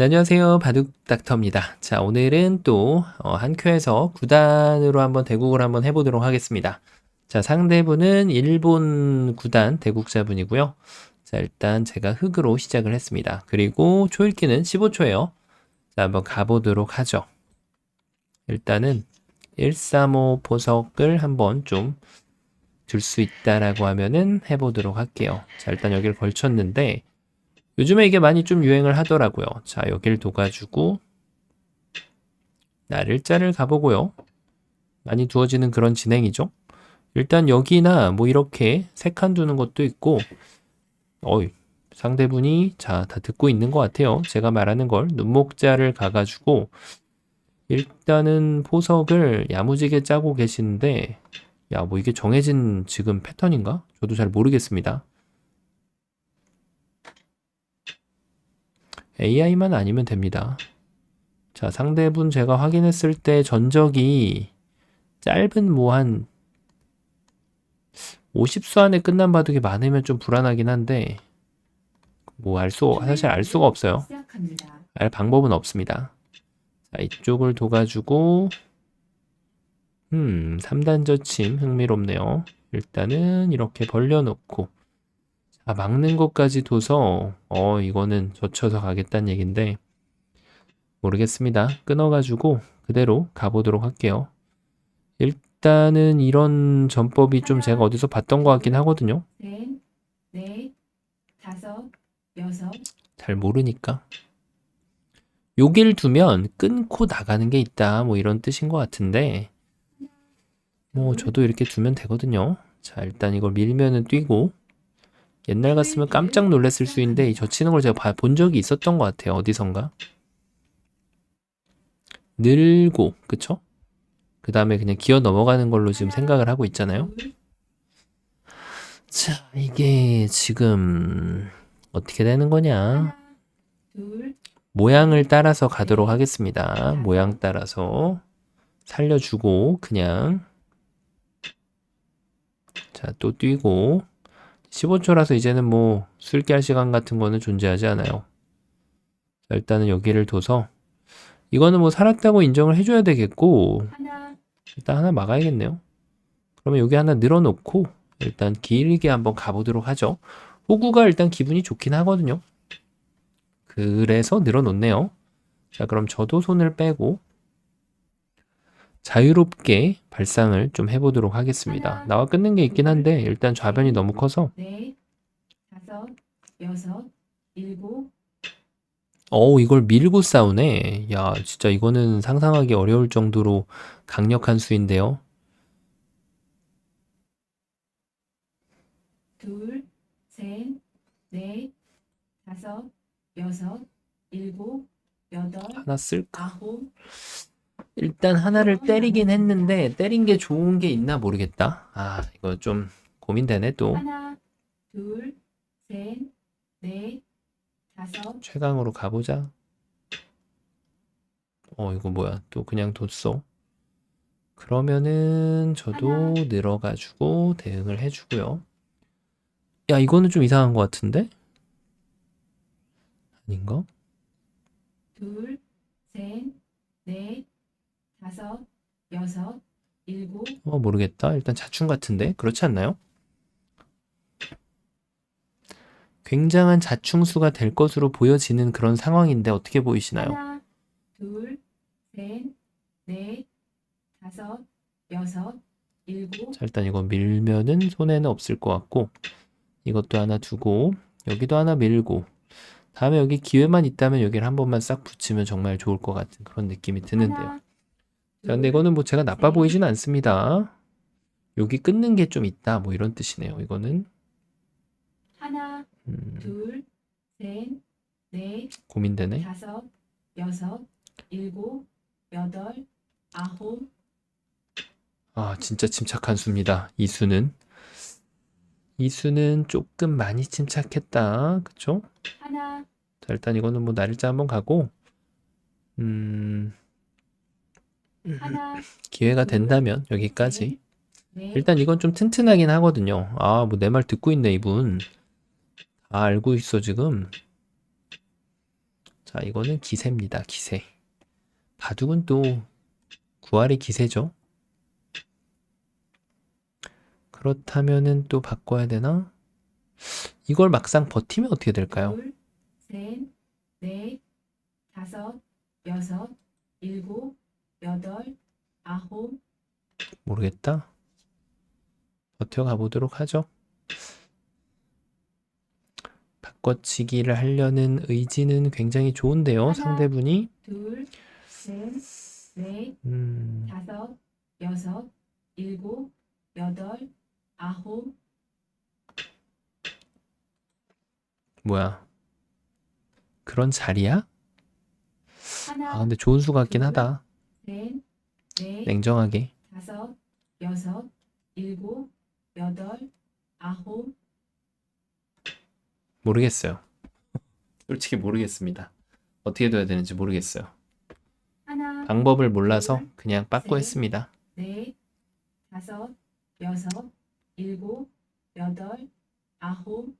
네, 안녕하세요. 바둑 닥터입니다. 자, 오늘은 또, 어, 한 큐에서 9단으로 한번 대국을 한번 해보도록 하겠습니다. 자, 상대분은 일본 9단 대국자분이고요. 자, 일단 제가 흑으로 시작을 했습니다. 그리고 초읽기는 15초예요. 자, 한번 가보도록 하죠. 일단은 135 보석을 한번 좀 줄 수 있다라고 하면은 해보도록 할게요. 자, 일단 여기를 걸쳤는데, 요즘에 이게 많이 좀 유행을 하더라고요. 자, 여길 둬가지고 날일자를 가보고요. 많이 두어지는 그런 진행이죠. 일단 여기나 뭐 이렇게 세 칸 두는 것도 있고 어이 상대분이 자 다 듣고 있는 것 같아요. 제가 말하는 걸 눈목자를 가가지고 일단은 포석을 야무지게 짜고 계시는데 야 뭐 이게 정해진 지금 패턴인가? 저도 잘 모르겠습니다. AI만 아니면 됩니다. 자, 상대분 제가 확인했을 때 전적이 짧은 뭐 한 50수 안에 끝난 바둑이 많으면 좀 불안하긴 한데 뭐 알 수, 사실 알 수가 없어요. 알 방법은 없습니다. 자, 이쪽을 둬가지고 음, 3단 저침 흥미롭네요. 일단은 이렇게 벌려놓고 자, 막는 것까지 둬서 어, 이거는 젖혀서 가겠다는 얘긴데 모르겠습니다. 끊어가지고 그대로 가보도록 할게요. 일단은 이런 전법이 좀 제가 어디서 봤던 것 같긴 하거든요. 셋, 넷, 다섯, 여섯, 잘 모르니까. 여길 두면 끊고 나가는 게 있다. 뭐 이런 뜻인 것 같은데. 뭐 저도 이렇게 두면 되거든요. 자, 일단 이걸 밀면은 뛰고. 옛날 같으면 깜짝 놀랐을 수 있는데 이 젖히는 걸 제가 봐- 본 적이 있었던 것 같아요. 어디선가. 늘고, 그쵸? 그 다음에 그냥 기어 넘어가는 걸로 지금 생각을 하고 있잖아요. 둘, 자, 이게 지금 어떻게 되는 거냐? 모양을 따라서 가도록 하겠습니다. 모양 따라서 살려주고 그냥 자, 또 뛰고 15초라서 이제는 뭐 술기할 시간 같은 거는 존재하지 않아요. 자, 일단은 여기를 둬서 이거는 뭐 살았다고 인정을 해줘야 되겠고 일단 하나 막아야겠네요. 그러면 여기 하나 늘어놓고 일단 길게 한번 가보도록 하죠. 호구가 일단 기분이 좋긴 하거든요. 그래서 늘어놓네요. 자, 그럼 저도 손을 빼고 자유롭게 발상을 좀 해보도록 하겠습니다. 나와 끊는 게 있긴 한데 일단 좌변이 너무 커서 넷, 다섯, 여섯, 일곱, 어우 이걸 밀고 싸우네. 야, 진짜 이거는 상상하기 어려울 정도로 강력한 수인데요. 둘, 셋, 넷, 다섯, 여섯, 일곱, 여덟, 하나 쓸까? 아홉, 일단 하나를 때리긴 했는데 때린 게 좋은 게 있나 모르겠다. 아, 이거 좀 고민되네 또. 하나, 둘, 셋, 넷, 다섯, 최강으로 가보자. 어, 이거 뭐야? 또 그냥 뒀어. 그러면은 저도 늘어가지고 대응을 해주고요. 야, 이거는 좀 이상한 것 같은데? 아닌가? 둘, 셋, 넷, 다섯, 여섯, 일곱, 어, 모르겠다. 일단 자충 같은데? 그렇지 않나요? 굉장한 자충수가 될 것으로 보여지는 그런 상황인데 어떻게 보이시나요? 하나, 둘, 셋, 넷, 다섯, 여섯, 일곱, 자, 일단 이거 밀면은 손해는 없을 것 같고, 이것도 하나 두고, 여기도 하나 밀고, 다음에 여기 기회만 있다면 여기를 한 번만 싹 붙이면 정말 좋을 것 같은 그런 느낌이 드는데요. 하나, 자, 근데 이거는 뭐 제가 나빠 보이진 않습니다. 여기 끊는 게 좀 있다, 뭐 이런 뜻이네요. 이거는, 하나, 음, 둘, 셋, 넷, 고민되네. 다섯, 여섯, 일곱, 여덟, 아홉, 아, 진짜 침착한 수입니다. 이 수는. 이 수는 조금 많이 침착했다. 그쵸? 하나, 자, 일단 이거는 뭐 날짜 한번 가고, 음, 기회가 된다면 여기까지. 넷, 일단 이건 좀 튼튼하긴 하거든요. 아, 뭐 내 말 듣고 있네, 이분. 다 알고 있어, 지금. 자, 이거는 기세입니다. 기세. 바둑은 또 구할의 기세죠. 그렇다면은 또 바꿔야 되나? 이걸 막상 버티면 어떻게 될까요? 둘, 셋, 넷, 다섯, 여섯, 일곱, 여덟, 아홉, 모르겠다. 버텨가 보도록 하죠. 바꿔치기를 하려는 의지는 굉장히 좋은데요, 하나. 상대분이. 둘, 셋, 넷, 음, 다섯, 여섯, 일곱, 여덟, 아홉, 뭐야. 그런 자리야? 하나, 아, 근데 좋은 수 같긴 하다. 넷, 냉정하게. 다섯, 여섯, 일곱, 여덟, 아홉, 모르겠어요. 솔직히 모르겠습니다. 어떻게 둬야 되는지 모르겠어요. 하나, 방법을 몰라서 둘, 그냥 빠꾸 셋. 했습니다. 넷, 다섯, 여섯, 일곱, 여덟, 아홉,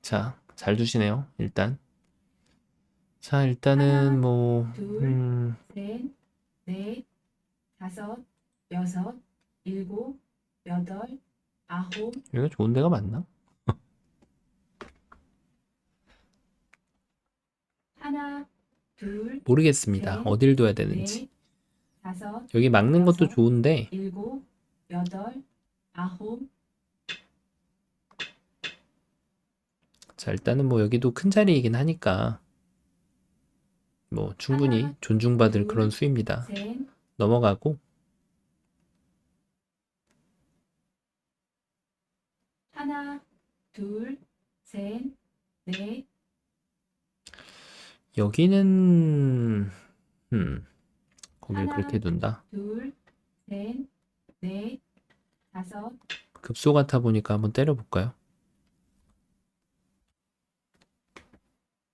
자, 잘 두시네요, 일단. 자, 일단은 뭐, 둘, 음, 셋, 넷, 다섯, 여섯, 일곱, 여덟, 아홉, 여기가 좋은 데가 맞나? 하나, 둘, 모르겠습니다. 셋, 어딜 둬야 되는지. 넷, 다섯, 여기 막는 것도 여섯. 좋은데, 일곱, 여덟, 아홉, 자, 일단은 뭐 여기도 큰 자리이긴 하니까, 뭐 충분히 존중받을 둘, 그런 수입니다. 셋, 넘어가고, 하나, 둘, 셋, 넷, 여기는, 음, 거길. 그렇게 둔다. 둘, 셋, 넷, 다섯, 급소 같아 보니까 한번 때려 볼까요? 하나,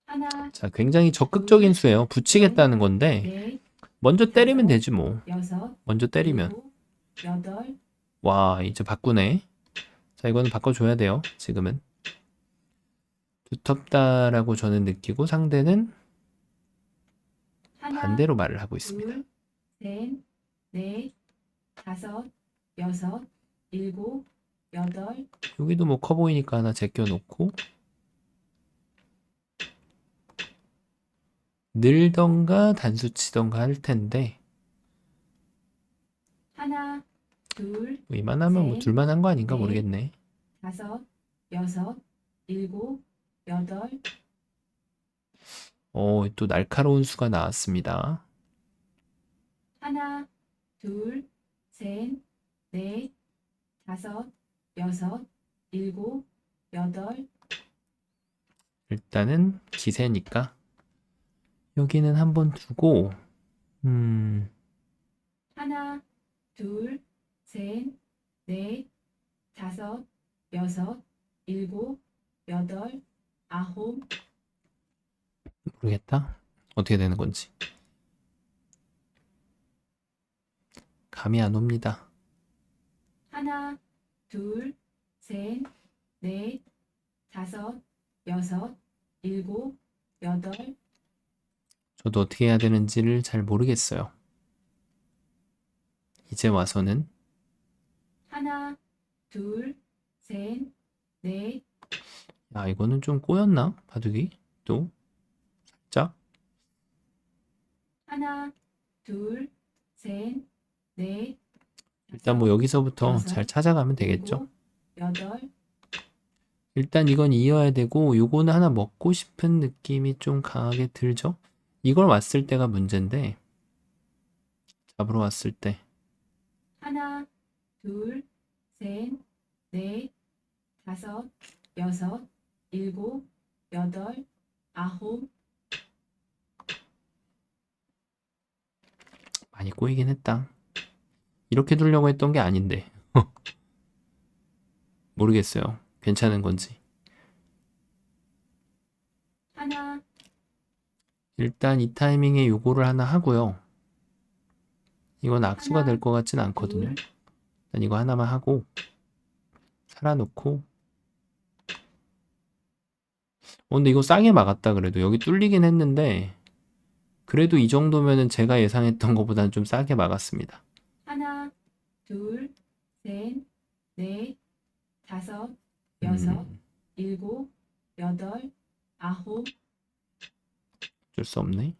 자, 굉장히 적극적인 수예요. 붙이겠다는 건데, 넷, 먼저 때리면 되지 뭐. 먼저 때리면. 와, 이제 바꾸네. 자, 이거는 바꿔줘야 돼요. 지금은. 두텁다라고 저는 느끼고 상대는 반대로 말을 하고 있습니다. 여기도 뭐 커 보이니까 하나 제껴놓고 늘던가 단수 치던가 할 텐데 하나, 둘, 뭐 이만하면 뭐 셋, 둘만 한 거 아닌가 넷. 모르겠네. 다섯, 여섯, 일곱, 여덟, 어, 또 날카로운 수가 나왔습니다. 하나, 둘, 셋, 넷, 다섯, 여섯, 일곱, 여덟, 일단은 기세니까 여기는 한번 두고 음, 하나, 둘, 셋, 넷, 다섯, 여섯, 일곱, 여덟, 아홉, 모르겠다. 어떻게 되는 건지. 감이 안 옵니다. 하나, 둘, 셋, 넷, 다섯, 여섯, 일곱, 여덟, 저도 어떻게 해야 되는지를 잘 모르겠어요. 이제 와서는 하나, 둘, 셋, 넷, 야, 이거는 좀 꼬였나? 바둑이? 또 살짝 하나, 둘, 셋, 넷, 일단 뭐 여기서부터 여섯, 잘 찾아가면 되겠죠. 여덟, 일단 이건 이어야 되고 요거는 하나 먹고 싶은 느낌이 좀 강하게 들죠. 이걸 왔을 때가 문제인데 잡으러 왔을 때 하나, 둘, 셋, 넷, 다섯, 여섯, 일곱, 여덟, 아홉, 많이 꼬이긴 했다. 이렇게 두려고 했던 게 아닌데. 모르겠어요. 괜찮은 건지. 하나, 일단 이 타이밍에 요거를 하나 하고요. 이건 악수가 될 것 같진 않거든요. 둘, 일단 이거 하나만 하고 살아놓고 어, 근데 이거 싸게 막았다 그래도 여기 뚫리긴 했는데 그래도 이 정도면은 제가 예상했던 것보다는 좀 싸게 막았습니다. 하나, 둘, 셋, 넷, 다섯, 여섯, 음, 일곱, 여덟, 아홉, 어쩔 수 없네.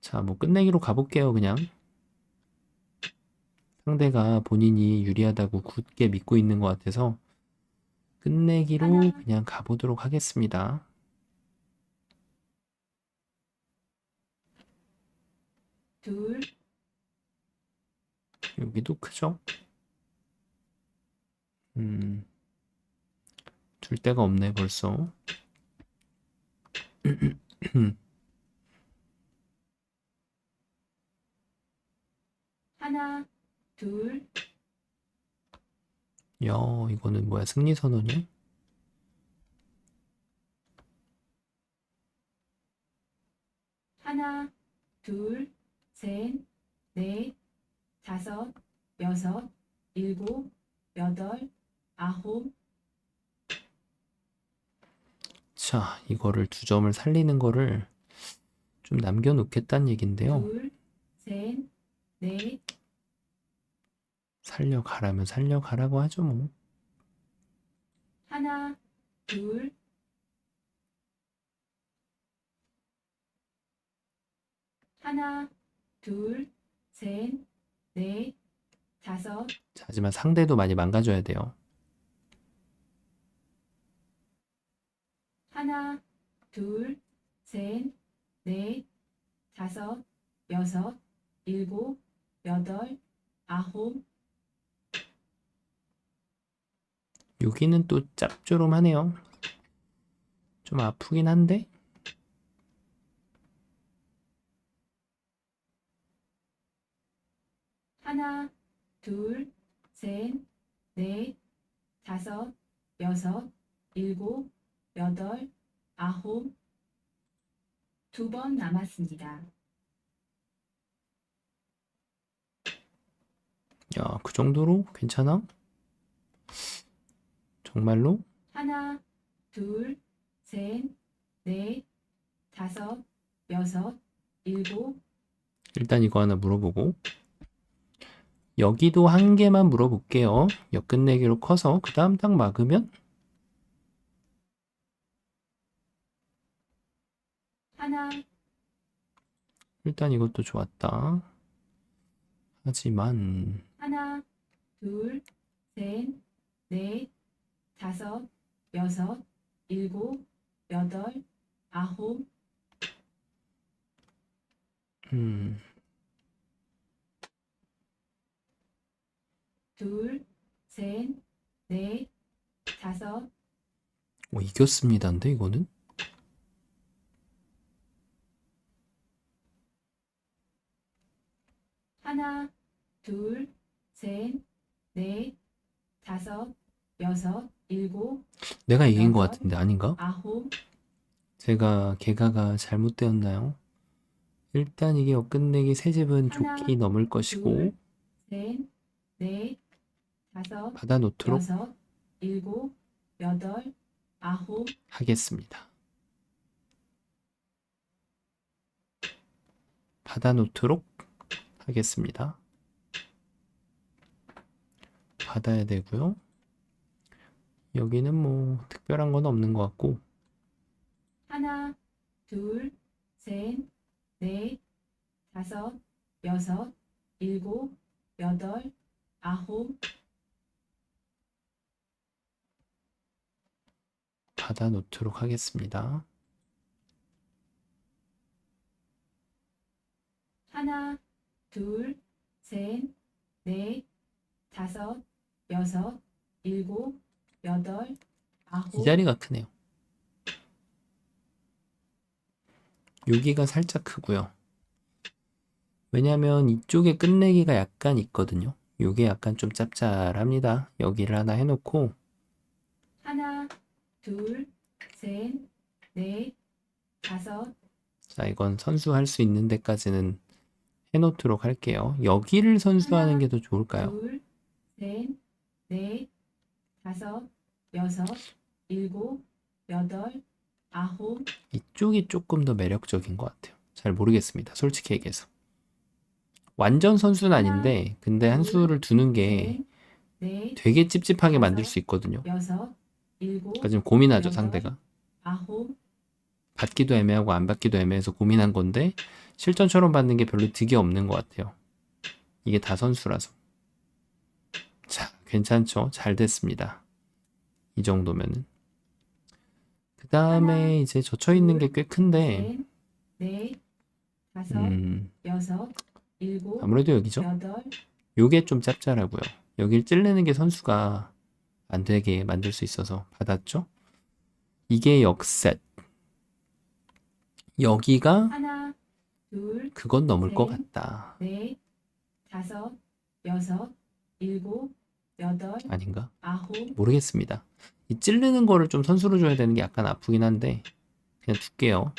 자, 뭐 끝내기로 가볼게요, 그냥. 상대가 본인이 유리하다고 굳게 믿고 있는 것 같아서 끝내기로. 그냥 가보도록 하겠습니다. 둘, 여기도 크죠? 음, 줄 데가 없네, 벌써. 하나, 둘, 야, 이거는 뭐야, 승리 선언이야? 하나, 둘, 셋, 넷, 다섯, 여섯, 일곱, 여덟, 아홉, 자, 이거를 두 점을 살리는 거를 좀 남겨놓겠다는 얘긴데요. 둘, 셋, 넷, 살려가라면 살려가라고 하죠, 뭐. 하나, 둘, 하나, 둘, 셋, 넷, 다섯, 자, 하지만 상대도 많이 망가져야 돼요. 하나, 둘, 셋, 넷, 다섯, 여섯, 일곱, 여덟, 아홉, 여기는 또 짭조름하네요. 좀 아프긴 한데? 하나, 둘, 셋, 넷, 다섯, 여섯, 일곱, 여덟, 아홉, 두 번 남았습니다. 야, 그 정도로 괜찮아? 정말로? 하나, 둘, 셋, 넷, 다섯, 여섯, 일곱, 일단 이거 하나 물어보고. 여기도 한 개만 물어볼게요. 역 끝내기로 커서 그 다음 딱 막으면 하나, 일단 이것도 좋았다. 하지만 하나, 둘, 셋, 넷, 다섯, 여섯, 일곱, 여덟, 아홉, 음, 둘, 셋, 넷, 다섯, 어, 이겼습니다인데 이거는? 하나, 둘, 셋, 넷, 다섯, 여섯, 일곱, 내가 이긴 것. 같은데 아닌가? 아홉, 제가 개가가 잘못되었나요? 일단 이게 끝내기 세 집은 하나, 넘을 것이고 둘, 셋, 넷, 다섯, 받아 놓도록 여섯, 일곱, 여덟, 아홉, 하겠습니다. 받아 놓도록 하겠습니다. 받아야 되고요. 여기는 뭐 특별한 건 없는 것 같고 하나, 둘, 셋, 넷, 다섯, 여섯, 일곱, 여덟, 아홉, 받아 놓도록 하겠습니다. 하나, 둘, 셋, 넷, 다섯, 여섯, 일곱, 여덟, 이 아홉, 자리가 크네요. 여기가 살짝 크고요. 왜냐면 이쪽에 끝내기가 약간 있거든요. 요게 약간 좀 짭짤합니다. 여기를 하나 해놓고 하나, 둘, 셋, 넷, 다섯, 자 이건 선수 할 수 있는 데까지는 해놓도록 할게요. 여기를 선수하는 게 더 좋을까요? 둘, 셋, 넷, 다섯, 여섯, 일곱, 여덟, 아홉, 이쪽이 조금 더 매력적인 것 같아요. 잘 모르겠습니다. 솔직히 얘기해서. 완전 선수는 아닌데, 근데 한 수를 두는 게 넷, 되게 찝찝하게 만들 수 있거든요. 여섯, 일곱, 그러니까 지금 고민하죠, 여덟, 상대가. 아홉, 받기도 애매하고 안 받기도 애매해서 고민한 건데, 실전처럼 받는 게 별로 득이 없는 것 같아요. 이게 다 선수라서. 자, 괜찮죠? 잘 됐습니다. 이 정도면은. 그 다음에 이제 젖혀 있는 게 꽤 큰데, 다섯, 음, 여섯, 일곱, 아무래도 여기죠? 여덟, 요게 좀 짭짤하고요. 여길 찌르는 게 선수가 안 되게 만들 수 있어서 받았죠? 이게 역셋. 여기가 하나, 둘, 그건 넘을 것 셋. 같다. 넷, 다섯, 여섯, 일곱, 여덟, 아닌가? 아홉, 모르겠습니다. 이 찌르는 거를 좀 선수로 줘야 되는 게 약간 아프긴 한데 그냥 둘게요.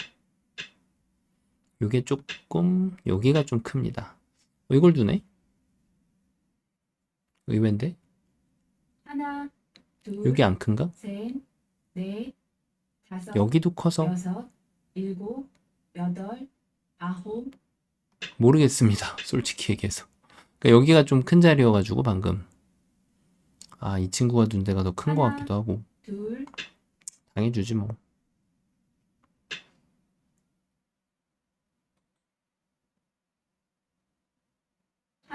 요게 조금 여기가 좀 큽니다. 어, 이걸 두네? 의외인데? 하나, 둘, 여기 안 큰가? 셋, 넷, 다섯, 여기도 커서 여섯, 일곱, 여덟, 아홉, 모르겠습니다. 솔직히 얘기해서. 그러니까 여기가 좀 큰 자리여가지고 방금 아 이 친구가 둔 데가 더 큰 것 하나. 같기도 하고 둘, 당해주지 뭐.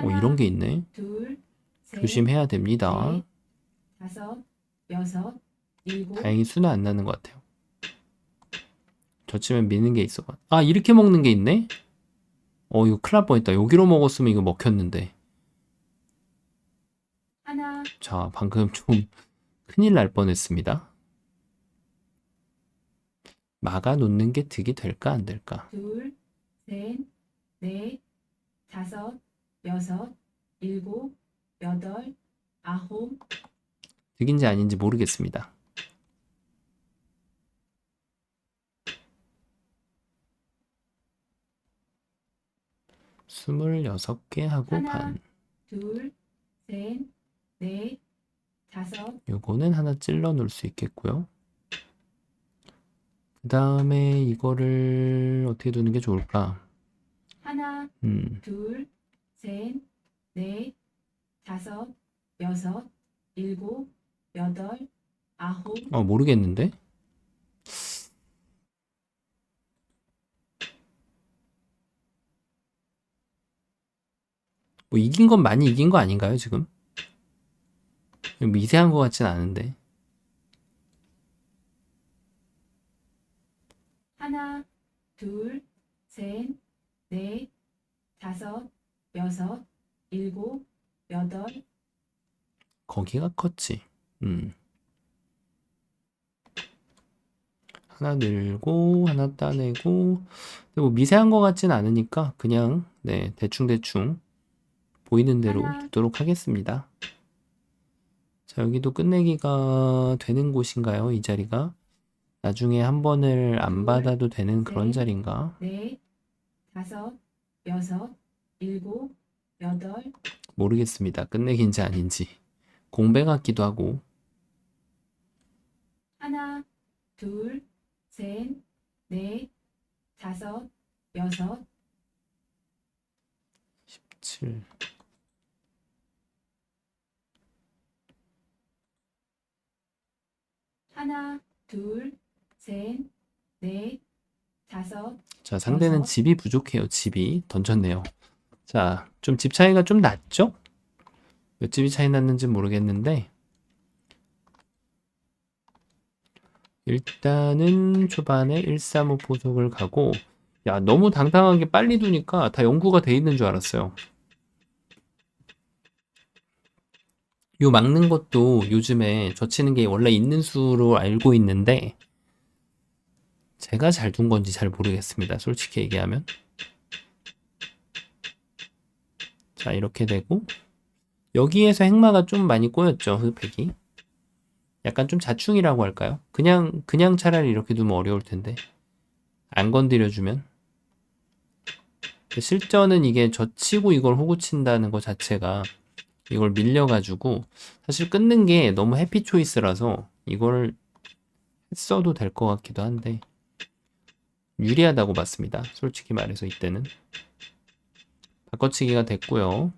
오 하나, 이런 게 있네. 둘, 셋, 조심해야 됩니다. 넷, 다섯, 여섯, 일곱, 다행히 수는 안 나는 것 같아요. 젖히면 미는 게 있어. 아 이렇게 먹는 게 있네? 어 이거 큰일 날 뻔했다. 여기로 먹었으면 이거 먹혔는데. 하나, 자 방금 좀 큰일 날 뻔했습니다. 막아 놓는 게 득이 될까 안 될까? 둘, 셋, 넷, 다섯, 여섯, 일곱, 여덟, 아홉, 득인지 아닌지 모르겠습니다. 스물여섯 개 하고 하나. 반. 둘, 셋, 넷, 다섯, 요거는 하나 찔러 놓을 수 있겠고요. 그 다음에 이거를 어떻게 두는 게 좋을까? 하나, 음, 둘, 셋, 넷, 다섯, 여섯, 일곱, 여덟, 아홉, 어, 모르겠는데? 뭐 이긴 건 많이 이긴 거 아닌가요, 지금? 미세한 것 같진 않은데. 하나, 둘, 셋, 넷, 다섯, 여섯, 일곱, 여덟, 거기가 컸지. 음. 하나 늘고, 하나 따내고. 뭐 미세한 것 같진 않으니까 그냥, 네, 대충 대충 보이는 대로. 두도록 하겠습니다. 자, 여기도 끝내기가 되는 곳인가요? 이 자리가? 나중에 한 번을 안 둘, 받아도 되는 그런 셋. 자리인가? 넷, 다섯, 여섯, 일곱, 여덟, 모르겠습니다. 끝내기인지 아닌지. 공배 같기도 하고. 하나, 둘, 셋, 넷, 다섯, 여섯, 7. 하나, 둘, 셋, 넷, 다섯, 자, 상대는 여섯. 집이 부족해요. 집이 던졌네요. 자, 좀 집 차이가 좀 났죠? 몇 집이 차이 났는지 모르겠는데 일단은 초반에 135 포석을 가고 야, 너무 당당하게 빨리 두니까 다 연구가 돼 있는 줄 알았어요. 요 막는 것도 요즘에 젖히는 게 원래 있는 수로 알고 있는데 제가 잘 둔 건지 잘 모르겠습니다. 솔직히 얘기하면. 자, 이렇게 되고 여기에서 행마가 좀 많이 꼬였죠, 흑백이. 약간 좀 자충이라고 할까요? 그냥 그냥 차라리 이렇게 두면 어려울 텐데. 안 건드려 주면. 실전은 이게 젖히고 이걸 호구 친다는 것 자체가 이걸 밀려 가지고 사실 끊는 게 너무 해피 초이스라서 이걸 했어도 될 것 같기도 한데 유리하다고 봤습니다. 솔직히 말해서 이때는 바꿔치기가 됐고요.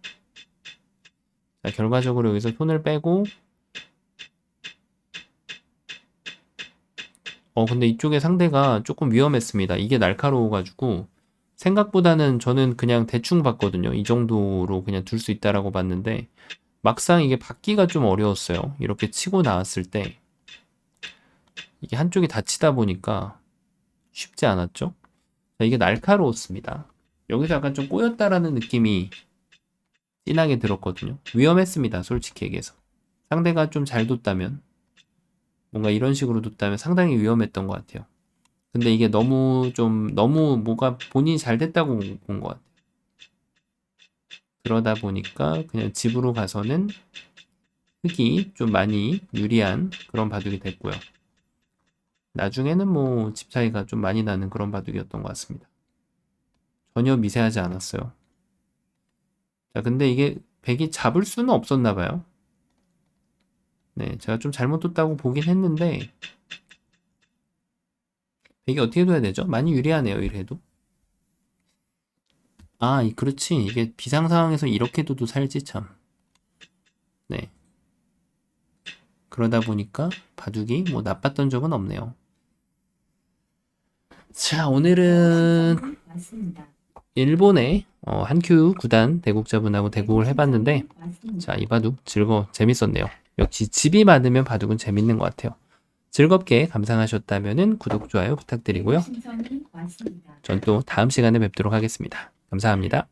자, 결과적으로 여기서 손을 빼고 어 근데 이쪽에 상대가 조금 위험했습니다. 이게 날카로워가지고 생각보다는 저는 그냥 대충 봤거든요. 이 정도로 그냥 둘 수 있다라고 봤는데 막상 이게 받기가 좀 어려웠어요. 이렇게 치고 나왔을 때 이게 한쪽이 다치다 보니까 쉽지 않았죠. 자, 이게 날카로웠습니다. 여기서 약간 좀 꼬였다라는 느낌이 진하게 들었거든요. 위험했습니다. 솔직히 얘기해서. 상대가 좀 잘 뒀다면 뭔가 이런 식으로 뒀다면 상당히 위험했던 것 같아요. 근데 이게 너무 좀 너무 뭐가 본인이 잘 됐다고 본 것 같아요. 그러다 보니까 그냥 집으로 가서는 흙이 좀 많이 유리한 그런 바둑이 됐고요. 나중에는 뭐 집 차이가 좀 많이 나는 그런 바둑이었던 것 같습니다. 전혀 미세하지 않았어요. 자, 근데 이게 백이 잡을 수는 없었나 봐요. 네, 제가 좀 잘못 뒀다고 보긴 했는데 백이 어떻게 둬야 되죠? 많이 유리하네요, 이래도. 아, 이- 그렇지. 이게 비상 상황에서 이렇게 둬도 살지 참. 네. 그러다 보니까 바둑이 뭐 나빴던 적은 없네요. 자, 오늘은. 일본의 어, 한큐 구단 대국자분하고 대국을 해봤는데. 자, 이 바둑 즐거 재밌었네요. 역시 집이 많으면 바둑은 재밌는 것 같아요. 즐겁게 감상하셨다면 구독, 좋아요 부탁드리고요. 전 또 다음 시간에 뵙도록 하겠습니다. 감사합니다.